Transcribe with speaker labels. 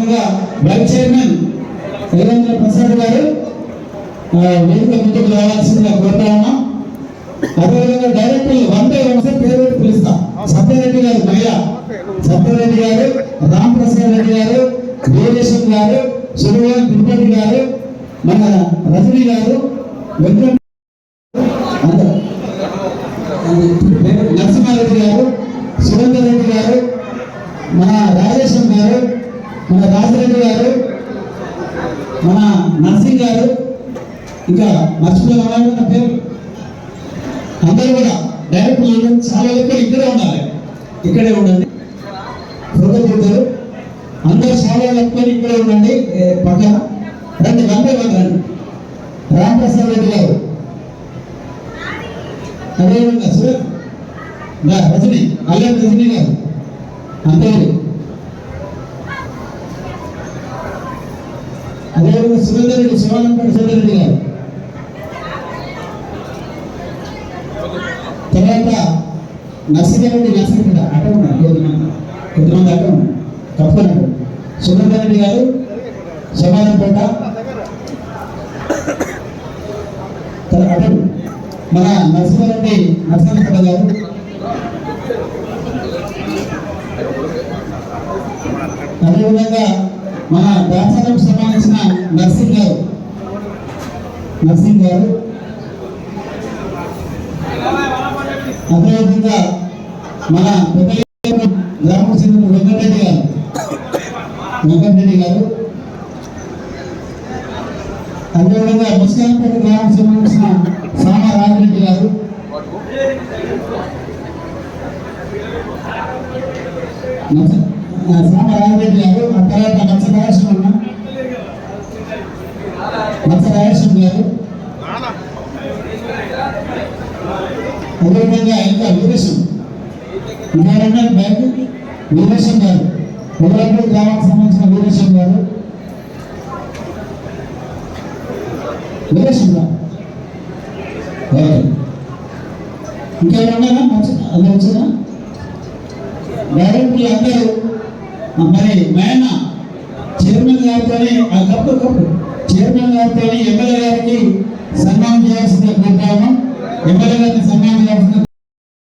Speaker 1: Vice chairman Virendra Prasad గారు వేదిక ముందుకు రావాల్సిందిగా కోరుతా ఉన్నాం. అదేవిధంగా డైరెక్ట్ వన్ బై వన్ పేరు పెట్టి పిలుస్తాం. సత్యారెడ్డి గారు మహిళ. సత్యారెడ్డి గారు రామ్ ప్రసాద్ రెడ్డి గారు వీరేశం గారు సురవన్ తిరుపతి గారు మన రజనీ గారు వెంకట అందరూ. నరసింహారెడ్డి గారు సురేందర్ రెడ్డి గారు మన రాజేశం గారు మన రాజరెడ్డి గారు మన నర్సింగ్ గారు ఇంకా మర్చిపోయిన పేరు. అందరూ కూడా డైరెక్ట్ చాలా ఎక్కువ ఇక్కడే ఉండాలి. ఇక్కడే ఉండండి. కృతజ్ఞతలు అందరు చాలా ఎక్కువ ఇక్కడే ఉండండి. పక్కన. రండి వందే బై రండి. రామప్రసాద్ రెడ్డి గారు. అదేవిధంగా సురేష్గా రజని అల్లం రజని గారు. అంతే. అదేవిధంగా సురేందర్ రెడ్డి శివానంపేట సురేందర్ రెడ్డి గారు. తర్వాత నర్సింగారెడ్డి నర్సింగపేట అక్కడ ఉన్నారు కొంతమంది కొద్దిమంది అక్కడ ఉన్నారు తప్పకుండా సురేందర్ రెడ్డి గారు శివానంపేట తర్వాత అక్కడ మన నరసింహారెడ్డి నరసింహపేట గారు. అదేవిధంగా మన దాచారం సంబంధించిన నర్సింగ్ గారు నర్సింగ్ గారు. అదేవిధంగా మన పెద్దలు గ్రామకు చెందిన వెంకటరెడ్డి గారు. వెంకటరెడ్డి గారు. అదేవిధంగా ముస్కాంపేట గ్రామం సంబంధించిన సామ రాజరెడ్డి గారు. నచ్చ- సామ రాజరెడ్డి గారు అక్కడ అదేవిధంగా ఆయనకు వీరేశం నారాయణ బ్యాంక్ వీరేశం గారు. ఉదయపూర్ గ్రామానికి సంబంధించిన వీరేశం గారు. వీరేశం గారు. ఇంకేమన్నా మంచి అది వచ్చినా డైరెక్టర్లు అందరూ మరి మేన చైర్మన్ గారితోనే ఆ కప్పు కప్పు. చైర్మన్ గారితోనే ఎమ్మెల్యే గారికి సన్మానం చేయాల్సిందిగా కోరుతాము ఎమ్మెల్యే గారిని